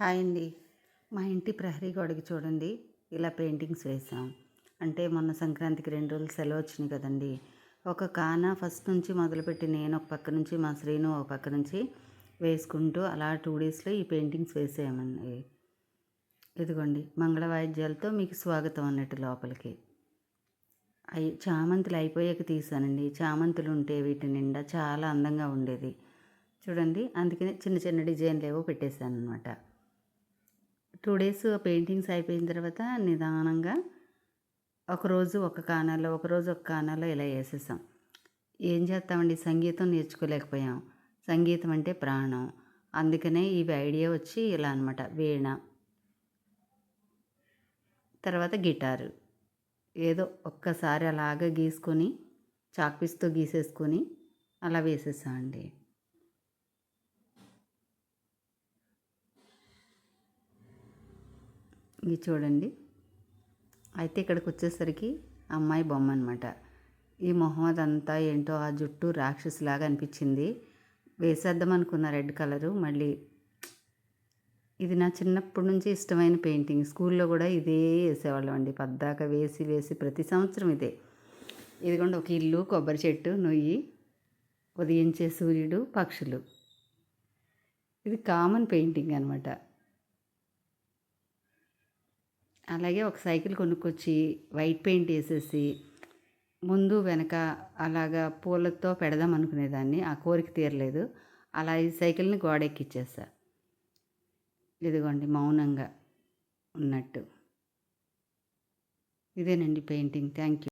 Hi అండి. మా ఇంటి ప్రహరీ గోడకి చూడండి. ఇలా పెయింటింగ్స్ వేసాం అంటే మొన్న సంక్రాంతికి రెండు రోజులు సెలవు వచ్చినాయి కదండి. ఒక కాన ఫస్ట్ నుంచి మొదలుపెట్టి నేను ఒక పక్క నుంచి మా శ్రీను ఒక పక్క నుంచి వేసుకుంటూ అలా టూ డేస్లో ఈ పెయింటింగ్స్ వేసేయమండి. ఇదిగోండి మంగళ వాయిద్యాలతో మీకు స్వాగతం అన్నట్టు లోపలికి. అయి చామంతులు అయిపోయాక తీసానండి. చామంతులు ఉంటే వీటి నిండా చాలా అందంగా ఉండేది. చూడండి అందుకనే చిన్న చిన్న డిజైన్లు ఏవో పెట్టేశాను అనమాట టూ డేస్ పెయింటింగ్స్ అయిపోయిన తర్వాత నిదానంగా ఒకరోజు ఒక కానాలో ఒకరోజు ఒక కానాలో ఇలా వేసేసాం. ఏం చేస్తామండి? సంగీతం నేర్చుకోలేకపోయాం. సంగీతం అంటే ప్రాణం. అందుకనే ఇవి ఐడియా వచ్చి ఇలా అనమాట వీణ తర్వాత గిటారు. ఏదో ఒక్కసారి అలాగ గీసుకొని చాక్పీస్తో గీసేసుకొని అలా వేసేసామండి. ఇది చూడండి. అయితే ఇక్కడికి వచ్చేసరికి అమ్మాయి బొమ్మ అనమాట ఈ మొహమ్మద్ అంతా ఏంటో ఆ జుట్టు రాక్షసులాగా అనిపించింది. వేసేద్దాం అనుకున్న రెడ్ కలరు మళ్ళీ ఇది నా చిన్నప్పటి నుంచి ఇష్టమైన పెయింటింగ్. స్కూల్లో కూడా ఇదే వేసేవాళ్ళం అండి. పద్దాక వేసి వేసి ప్రతి సంవత్సరం ఇదే. ఇదిగోండి ఒక ఇల్లు కొబ్బరి చెట్టు నొయ్యి ఉదయించే సూర్యుడు పక్షులు. ఇది కామన్ పెయింటింగ్ అనమాట అలాగే ఒక సైకిల్ కొనుక్కొచ్చి వైట్ పెయింట్ వేసేసి ముందు వెనక అలాగా పూలతో పెడదాం అనుకునేదాన్ని. ఆ కోరిక తీరలేదు. అలా ఈ సైకిల్ని గోడెక్కిచ్చేసా. ఇదిగోండి మౌనంగా ఉన్నట్టు. ఇదేనండి పెయింటింగ్. Thank you.